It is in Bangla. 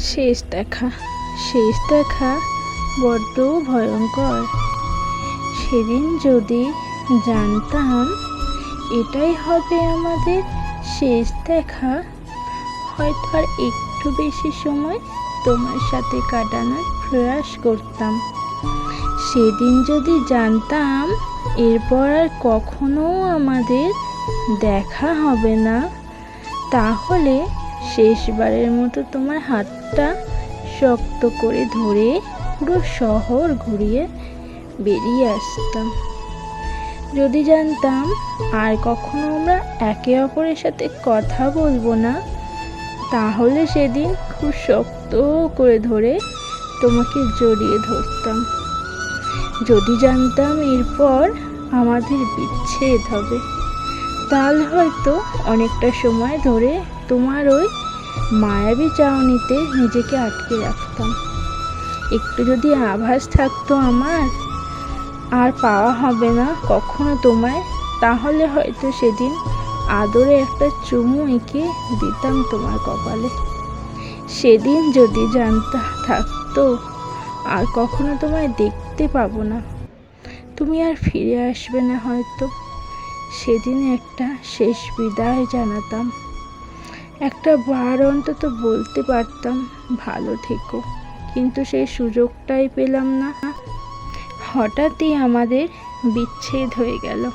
শেষ দেখা। শেষ দেখা বড্ড ভয়ঙ্কর। সেদিন যদি জানতাম, এটাই হবে আমাদের শেষ দেখা। হয়তো আর একটু বেশি সময় তোমার সাথে কাটানোর প্রয়াস করতাম। সেদিন যদি জানতাম, এরপর আর কখনো আমাদের দেখা হবে না। তাহলে শেষবারের মতো তোমার হাতটা শক্ত করে ধরে পুরো শহর ঘুরিয়ে বেরিয়ে আসতাম। যদি জানতাম আর কখনো আমরা একে অপরের সাথে কথা বলব না, তাহলে সেদিন খুব শক্ত করে ধরে তোমাকে জড়িয়ে ধরতাম। যদি জানতাম এরপর আমাদের বিচ্ছেদ হবে। তাহলে হয়তো অনেকটা সময় ধরে তোমার ওই মায়াবী চাউনিতে নিজেকে আটকে রাখতাম। একটু যদি আভাস থাকতো আমার, আর পাওয়া হবে না কখনো তোমায়, তাহলে হয়তো সেদিন আদরে একটা চুমু এঁকে দিতাম তোমার কপালে। সেদিন যদি জানতা থাকতো, আর কখনো তোমায় দেখতে পাবো না। তুমি আর ফিরে আসবে না হয়তো। সেদিন একটা শেষ বিদায় জানাতাম। একটা বার অন্তত বলতে পারতাম, ভালো থেকো। কিন্তু সেই সুযোগটাই পেলাম না। হঠাৎই আমাদের বিচ্ছেদ হয়ে গেল।